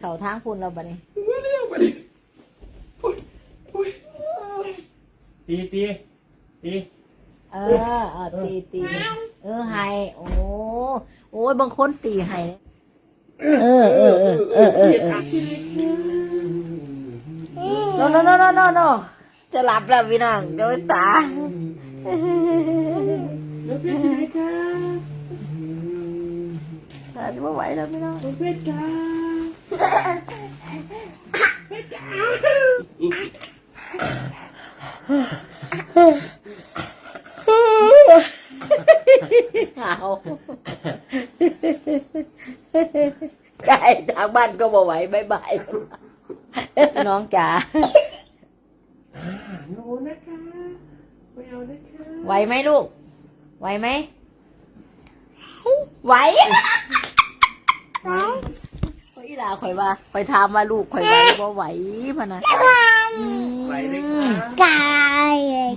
เขาทางคุณเราบัดนี้ว่าเร็วไปดิโอ้ยโอ้ยตีตีตีเออเออตีตีเออให้โอ้โอ้ยบางคนตีให้เออเออเออเออเออเออโนโนโนโนโนโนจะหลับแล้วพี่น้องเดี๋ยวตา ไม่ไหวแล้วพี่น้องแล้วเป็นไงเอาไก่ทางบ้านก็บ่ไหวบายบายน้องจ๋าหนูนะคะไม่เอานะคะไหวไหมลูก ไหวไหมไหว ไหวอีหลาข่อยว่าข่อยถามว่าลูกข่อยไหวบ่ไหวพะนะอืมไหวไหมคะ ไก่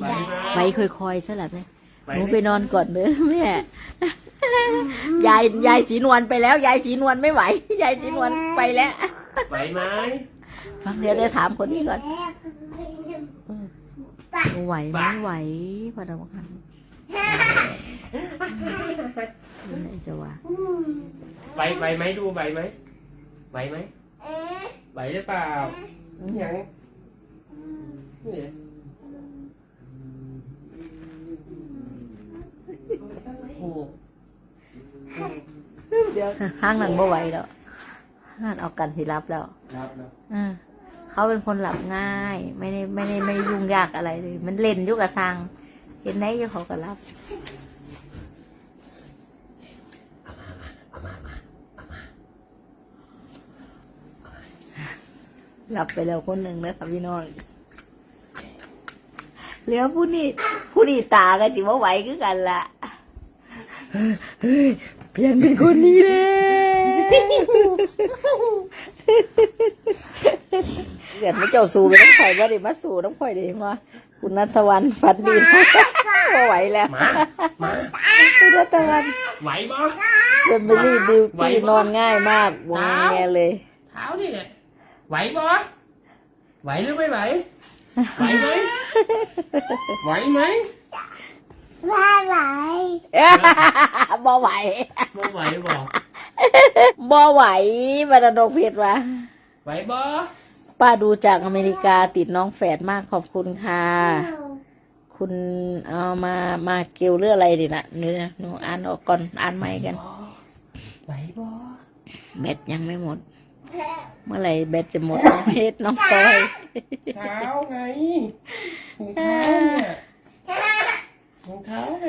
ไหวไหมไหวค่อยๆสลับเลยไหวหนูไหมไปนอนก่อนเด้อแม่ยายยายสีนวลไปแล้วยายสีนวลไม่ไหว ยายสีนวลไปแล้วไหวไหมฟังเดี๋ยวเดี๋ยวถามคนนี้ก่อนไหวไหมไหวพอดมคันไหนจะว่า ไหวไหวไหมดูไหวไหมไหวไหมไหวหรือเปล่าอย่างนี่โอ้โหเดี๋ยวห้างนั้นบ่ไหวแล้วห้างนั้นเอากันสิรับแล้วครับแล้วเออเขาเป็นคนหลับง่าย ไม่ได้ไม่ได้ไม่ได้ยุ่งยากอะไรเลย มันเล่นอยุกกับซังเห็นได้อยังเขาก็รับ หลับไปแล้วคนหนึ่งนะครับพี่น้องเหลือผู้นี้ผู้นี้ตาก็จิว่าไหวคือกันละเฮ้ยเพียงเป็นคนนี้เลยเกิดไม่เจ้าสู้ไปน้ำข่อยว่าดิมาสู้น้ำข่อยดิมาคุณนัทวันฝันดีว่าไหวแล้วคุณนัทวันไหวบ่เป็นเบลลี่บิวตี้นอนง่ายมากวงแงเลยเท้านี่เนี่ย ไหวบ่ไหวหรือไม่ไหว ไหวไหมไหวไหมว่าไหวบ่ไหวไม่ไหวบ่บ่ไหวบรรดงเพชรวะไหวบ่ป้าดูจากอเมริกาติดน้องแฝดมากขอบคุณค่ะ คุณเอามามาเกลเรื่องอะไรดินะเนื้อหนูอ่านออกก่อนอ่านใหม่กันไหวบ่แบตยังไม่หมด เมื่อไหร่แบตจะหมดน้องเพชรน้องปอยเท้าไงถุงเท้าเนี่ยถุงเท้าไง